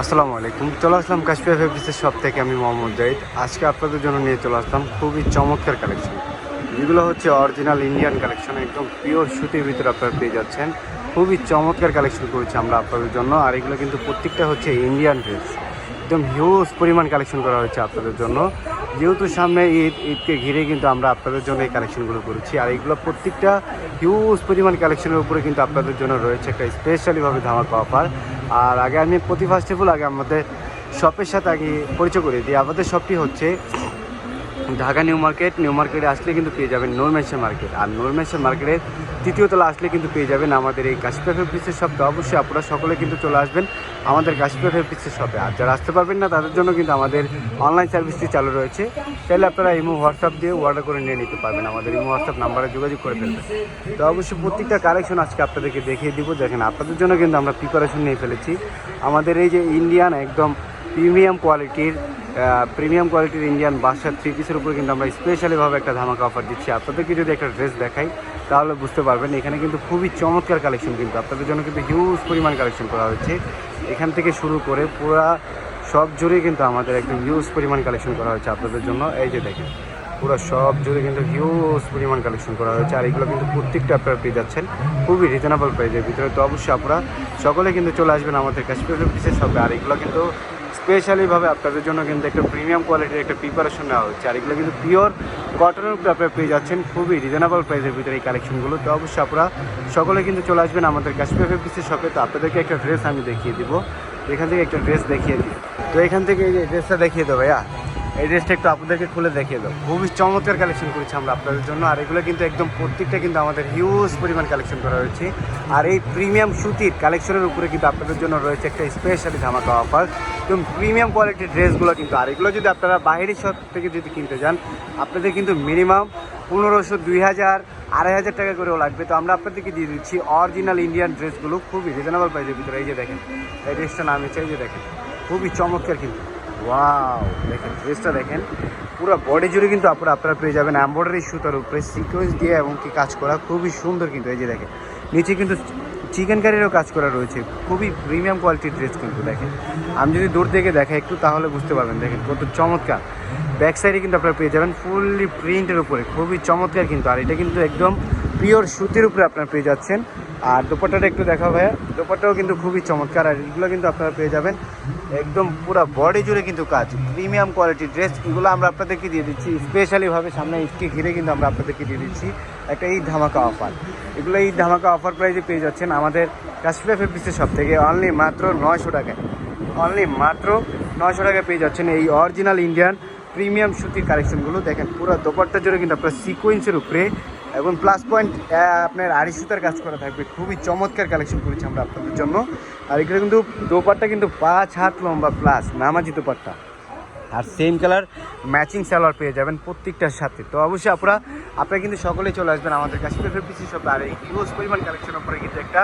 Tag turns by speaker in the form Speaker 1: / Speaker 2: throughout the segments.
Speaker 1: আসসালামু আলাইকুম। চলে আসলাম কাশ্মীর ফেব্রিক্সের শপ থেকে আমি মোহাম্মদ জাহিদ। আজকে আপনাদের জন্য নিয়ে চলে আসলাম খুবই চমৎকার কালেকশন যেগুলো হচ্ছে অরিজিনাল ইন্ডিয়ান কালেকশন একদম পিওর সুতির ভিতরে আপনারা পেয়ে যাচ্ছেন। খুবই চমৎকার কালেকশন করেছি আমরা আপনাদের জন্য। আর এগুলো কিন্তু প্রত্যেকটা হচ্ছে ইন্ডিয়ান ড্রেস একদম হিউজ পরিমাণ কালেকশন করা হয়েছে আপনাদের জন্য। যেহেতু সামনে ঈদ, ঈদকে ঘিরে কিন্তু আমরা আপনাদের জন্য এই কালেকশনগুলো করেছি। আর এইগুলো প্রত্যেকটা হিউজ পরিমাণ কালেকশনের উপরে কিন্তু আপনাদের জন্য রয়েছে একটা স্পেশালিভাবে ধামাকা অফার আর আগে আমি প্রতি ফার্স্টেফুল আগে আমাদের শপের সাথে আগে পরিচয় করে দিই। আমাদের শপটি হচ্ছে ঢাকা নিউ মার্কেট, নিউ মার্কেটে আসলে কিন্তু পেয়ে যাবেন নোরমেশন মার্কেট। আর নোরমেশন মার্কেটের তৃতীয় তলা আসলে কিন্তু পেয়ে যাবেন আমাদের এই কাশ্মীর ফেব্রিক্সের শপটা অবশ্যই আপনারা সকলে কিন্তু চলে আসবেন আমাদের কাশ্মীর ফেব্রিক্সের শপে। আর যারা আসতে পারবেন না, তাদের জন্য কিন্তু আমাদের অনলাইন সার্ভিসটি চালু রয়েছে। চাইলে আপনারা ইমো, হোয়াটসঅ্যাপ দিয়ে অর্ডার করে নিয়ে নিতে পারবেন। আমাদের ইমো, হোয়াটসঅ্যাপ নাম্বারে যোগাযোগ করে ফেলবেন। তো অবশ্যই প্রত্যেকটা কালেকশন আজকে আপনাদেরকে দেখিয়ে দিব। দেখেন, আপনাদের জন্য কিন্তু আমরা প্রিপারেশন নিয়ে ফেলেছি। আমাদের এই যে ইন্ডিয়ান একদম প্রিমিয়াম কোয়ালিটির প্রিমিয়াম কোয়ালিটির ইন্ডিয়ান বাসার থ্রি পিসের উপরে কিন্তু আমরা স্পেশালিভাবে একটা ধামাকা অফার দিচ্ছি। আপনাদেরকে যদি একটা ড্রেস দেখাই, তাহলে বুঝতে পারবেন এখানে কিন্তু খুবই চমৎকার কালেকশন কিন্তু আপনাদের জন্য কিন্তু হিউজ পরিমাণ কালেকশন করা হয়েছে। এখান থেকে শুরু করে পুরা সব জুড়ে কিন্তু আমাদের একদম হিউজ পরিমাণ কালেকশন করা হয়েছে আপনাদের জন্য। এই যে দেখেন, পুরো সব জুড়ে কিন্তু হিউজ পরিমাণ কালেকশন করা হয়েছে। আর এগুলো কিন্তু প্রত্যেকটা আপনারা পেয়ে যাচ্ছেন। খুবই রিজনেবল প্রাইসের ভিতরে। তো অবশ্যই আপনারা সকলে কিন্তু চলে আসবেন আমাদের কাশ্মীর পিসের শপে আর এগুলো কিন্তু স্পেশালিভাবে আপনাদের জন্য কিন্তু একটা প্রিমিয়াম কোয়ালিটির একটা প্রিপারেশন নেওয়া হচ্ছে। আর এগুলো কিন্তু পিওর কটনের উপরে আপনারা পেয়ে যাচ্ছেন। খুবই রিজনেবল প্রাইসের ভিতরে এই কালেকশনগুলো তো অবশ্যই আপনারা সকলে কিন্তু চলে আসবেন আমাদের কাশ্মীর পিসের শপে তো আপনাদেরকে একটা ড্রেস আমি দেখিয়ে দিব। এখান থেকে একটা ড্রেস দেখিয়ে দিই। তো এখান থেকে এই যে ড্রেসটা দেখিয়ে দেবো ভাইয়া। এই ড্রেসটা একটু আপনাদেরকে খুলে দেখিয়ে দেবো। খুবই চমৎকার কালেকশন করেছি আমরা আপনাদের জন্য, আর এগুলো কিন্তু একদম প্রত্যেকটা কিন্তু আমাদের হিউজ পরিমাণ কালেকশন করা হয়েছে আর এই প্রিমিয়াম সুতির কালেকশনের উপরে কিন্তু আপনাদের জন্য রয়েছে একটা স্পেশালি ধামাকা অফার এবং প্রিমিয়াম কোয়ালিটির ড্রেসগুলো কিন্তু, আর এগুলো যদি আপনারা বাইরের শপ থেকে যদি কিনতে যান, আপনাদের কিন্তু মিনিমাম পনেরোশো দুই হাজার আড়াই হাজার টাকা করেও লাগবে। তো আমরা আপনাদেরকে দিয়ে দিচ্ছি অরিজিনাল ইন্ডিয়ান ড্রেসগুলো খুবই রিজনেবল প্রাইসের ভিতরে। এই যে দেখেন, এই ড্রেসটা নাম হচ্ছে, এই যে দেখেন, খুবই চমৎকার কিন্তু। ওয়াও দেখেন ড্রেসটা দেখেন। পুরো বডি জুড়ে কিন্তু আপনারা আপনারা পেয়ে যাবেন এম্ব্রয়ডারি সুতার উপরে সিকোয়েন্স দিয়ে এবং কি কাজ করা, খুবই সুন্দর কিন্তু, এই যে দেখেন। নিচে কিন্তু চিকেন কারিরও কাজ করা রয়েছে, খুবই প্রিমিয়াম কোয়ালিটির ড্রেস কিন্তু, দেখেন। আমি যদি দূর থেকে দেখাই একটু, তাহলে বুঝতে পারবেন, দেখেন, কত চমৎকার। ব্যাক সাইডে কিন্তু আপনারা পেয়ে যাবেন ফুললি প্রিন্টের উপরে, খুবই চমৎকার কিন্তু, আর এটা কিন্তু একদম পিওর সুতির উপরে আপনারা পেয়ে যাচ্ছেন। আর দোপাট্টাটা একটু দেখা ভাইয়া। দোপাট্টাও কিন্তু খুবই চমৎকার, আর এগুলো কিন্তু আপনারা পেয়ে যাবেন। একদম পুরো বডি জুড়ে কিন্তু কাজ। প্রিমিয়াম কোয়ালিটির ড্রেস এগুলো আমরা আপনাদেরকে দিয়ে দিচ্ছি। স্পেশালিভাবে সামনে ঈদকে ঘিরে কিন্তু আমরা আপনাদেরকে দিয়ে দিচ্ছি একটা ঈদ ধামাকা অফার এগুলো ঈদ ধামাকা অফার প্রাইসে পেয়ে যাচ্ছেন আমাদের কাশ্মীর ফেব্রিক্সের সব থেকে অনলি মাত্র নয়শো টাকায়। অনলি মাত্র নয়শো টাকায় পেয়ে যাচ্ছেন এই অরিজিনাল ইন্ডিয়ান প্রিমিয়াম সুতির কালেকশনগুলো দেখেন পুরো দোপাট্টা জুড়ে কিন্তু আপনার সিকোয়েন্সের উপরে এবং প্লাস পয়েন্ট আপনার আড়ি সুতার কাজ করা থাকবে। খুবই চমৎকার কালেকশন করেছি আমরা আপনাদের জন্য। আর এখানে কিন্তু দোপাট্টা কিন্তু পাঁচ হাত লম্বা প্লাস নামাজি দোপাট্টা। আর সেম কালার ম্যাচিং সালোয়ার পেয়ে যাবেন প্রত্যেকটার সাথে। তো অবশ্যই আপনারা আপনারা কিন্তু সকলেই চলে আসবেন আমাদের কাছে। ফেব্রিক্সি শপে আর এই হিউজ পরিমাণ কালেকশন উপরে কিন্তু একটা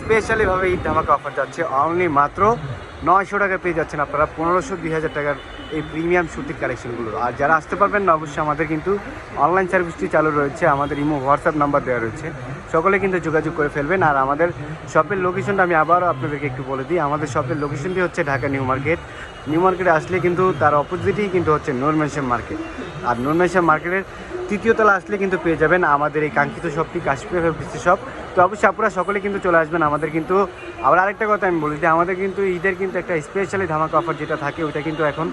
Speaker 1: স্পেশালিভাবে এই ধামাকা অফার যাচ্ছে। অনলি মাত্র নয়শো টাকা পেয়ে যাচ্ছেন আপনারা। পনেরোশো, দুই হাজার টাকার এই প্রিমিয়াম সুতির কালেকশনগুলো আর যারা আসতে পারবেন না, অবশ্যই আমাদের কিন্তু অনলাইন সার্ভিসটি চালু রয়েছে। আমাদের ইমো হোয়াটসঅ্যাপ নাম্বার দেওয়া রয়েছে। সকলে কিন্তু যোগাযোগ করে ফেলবেন। আর আমাদের শপের লোকেশনটা আমি আবারও আপনাদেরকে একটু বলে দিই। আমাদের শপের লোকেশনটি হচ্ছে ঢাকা নিউ মার্কেট। নিউ মার্কেটে আসলে কিন্তু তার অপোজিটেই কিন্তু হচ্ছে নূরমেশন মার্কেট। আর নূরমেশন মার্কেটের তৃতীয় তলা আসলে কিন্তু পেয়ে যাবেন আমাদের এই কাঙ্ক্ষিত শপটি কাশ্মীর শপ তো অবশ্যই আপনারা সকলে কিন্তু চলে আসবেন। আমাদের কিন্তু আবার আরেকটা কথা আমি বলি যে আমাদের কিন্তু ঈদের কিন্তু একটা স্পেশালি ধামাকা অফার যেটা থাকে, ওইটা কিন্তু এখন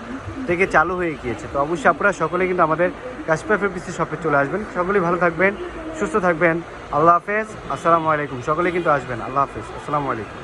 Speaker 1: থেকে চালু হয়ে গিয়েছে। তো অবশ্যই আপনারা সকলে কিন্তু আমাদের কাশ্মীর ফেব্রিক্সি শপে চলে আসবেন। সকলেই ভালো থাকবেন, সুস্থ থাকবেন। আল্লাহ হাফেজ। আসসালামু আলাইকুম। সকলে কিন্তু আসবেন। আল্লাহ হাফেজ। আসসালামু আলাইকুম।